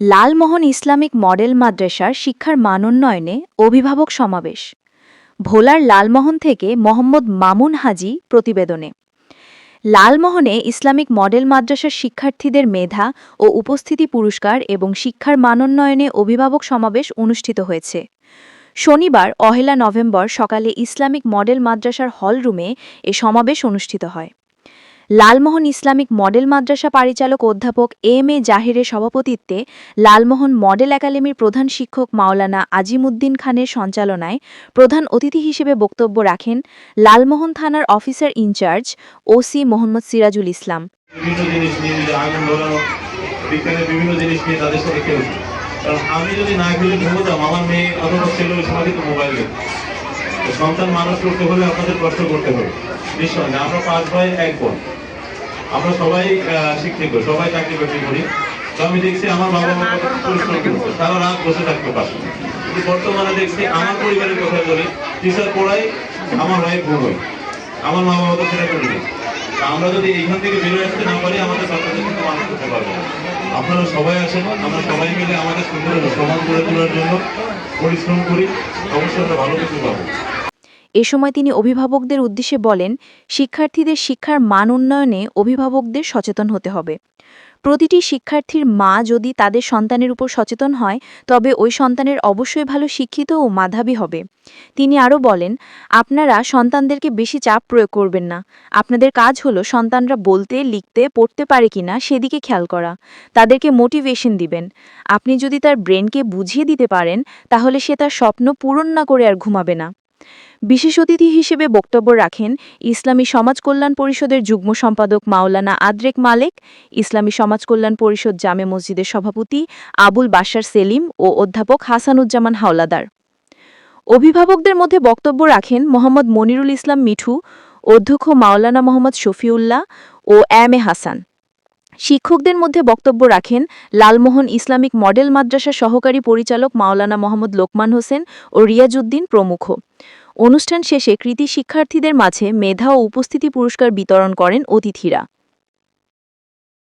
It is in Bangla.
লালমোহন ইসলামিক মডেল মাদ্রাসার শিক্ষার মানোন্নয়নে অভিভাবক সমাবেশ। ভোলার লালমোহন থেকে মোহাম্মদ মামুন হাজি প্রতিবেদনে। লালমোহনে ইসলামিক মডেল মাদ্রাসার শিক্ষার্থীদের মেধা ও উপস্থিতি পুরস্কার এবং শিক্ষার মানোন্নয়নে অভিভাবক সমাবেশ অনুষ্ঠিত হয়েছে। শনিবার, অহেলা নভেম্বর সকালে ইসলামিক মডেল মাদ্রাসার হলরুমে এ সমাবেশ অনুষ্ঠিত হয়। লালমোহন ইসলামিক মডেল মাদ্রাসা পরিচালক অধ্যাপক এম এ জাহিরের সভাপতিত্বে লালমোহন মডেল একাডেমির প্রধান শিক্ষক মাওলানা আজিমুদ্দিন খানের সঞ্চালনায় প্রধান অতিথি হিসেবে বক্তব্য রাখেন লালমোহন থানার officer in charge OC Mohammad Sirajul Islam. আমি যদি না খেলে ঘুমোতাম আমার মেয়ে অথবা ছেলে ওই মোবাইল সন্তান মানুষ করতে হলে আপনাদের কষ্ট করতে হবে। নিঃসন্দেহে আমরা পাঁচ ভাই, এক বোন। আমরা সবাই শিক্ষিত সবাই চাকরি বাকরি করি। তো আমি দেখছি আমার বাবা মা কত পরিশ্রম করছে। তারা রাত বসে থাকতে পারছে কিন্তু বর্তমানে দেখছি আমার পরিবারের কথা বলি টিচার পড়াই আমার ভাই ভুল হয়। আমার মা বাবা তো সেটা করে দিয়েছে তা আমরা যদি এইখান থেকে বেরোয় আসতে না পারি আমাদের বাচ্চাদের কিন্তু মানুষ করতে পারব আপনারা সবাই আসেন আমরা সবাই মিলে আমাদের সুন্দর সমান করে তোলার জন্য পরিশ্রম করি। অবশ্যই আমরা ভালো কিছু পাবো। এ সময় তিনি অভিভাবকদের উদ্দেশ্যে বলেন, শিক্ষার্থীদের শিক্ষার মান উন্নয়নে অভিভাবকদের সচেতন হতে হবে। প্রতিটি শিক্ষার্থীর মা যদি তাদের সন্তানের উপর সচেতন হয়, তবে ওই সন্তানের অবশ্যই ভালো শিক্ষিত ও মাধাবী হবে। তিনি আরও বলেন, আপনারা সন্তানদেরকে বেশি চাপ প্রয়োগ করবেন না। আপনাদের কাজ হলো সন্তানরা বলতে, লিখতে, পড়তে পারে কিনা সেদিকে খেয়াল করা। তাদেরকে মোটিভেশন দিবেন। আপনি যদি তার ব্রেনকে বুঝিয়ে দিতে পারেন, তাহলে সে তার স্বপ্ন পূরণ না করে আর ঘুমাবে না। বিশেষ অতিথি হিসেবে বক্তব্য রাখেন ইসলামী সমাজ কল্যাণ পরিষদের যুগ্ম সম্পাদক মাওলানা আদ্রেক মালেক, ইসলামী সমাজ কল্যাণ পরিষদ জামে মসজিদের সভাপতি আবুল বাশার সেলিম ও অধ্যাপক হাসানুজ্জামান হাওলাদার। অভিভাবকদের মধ্যে বক্তব্য রাখেন মোহাম্মদ মনিরুল ইসলাম মিঠু, অধ্যক্ষ মাওলানা মোহাম্মদ শফিউল্লাহ ও এম এ হাসান। শিক্ষকদের মধ্যে বক্তব্য রাখেন লালমোহন ইসলামিক মডেল মাদ্রাসা সহকারী পরিচালক মাওলানা মোহাম্মদ লোকমান হোসেন ও রিয়াজউদ্দিন প্রমুখ। অনুষ্ঠান শেষে কৃতি শিক্ষার্থীদের মাঝে মেধা ও উপস্থিতি পুরস্কার বিতরণ করেন অতিথিরা।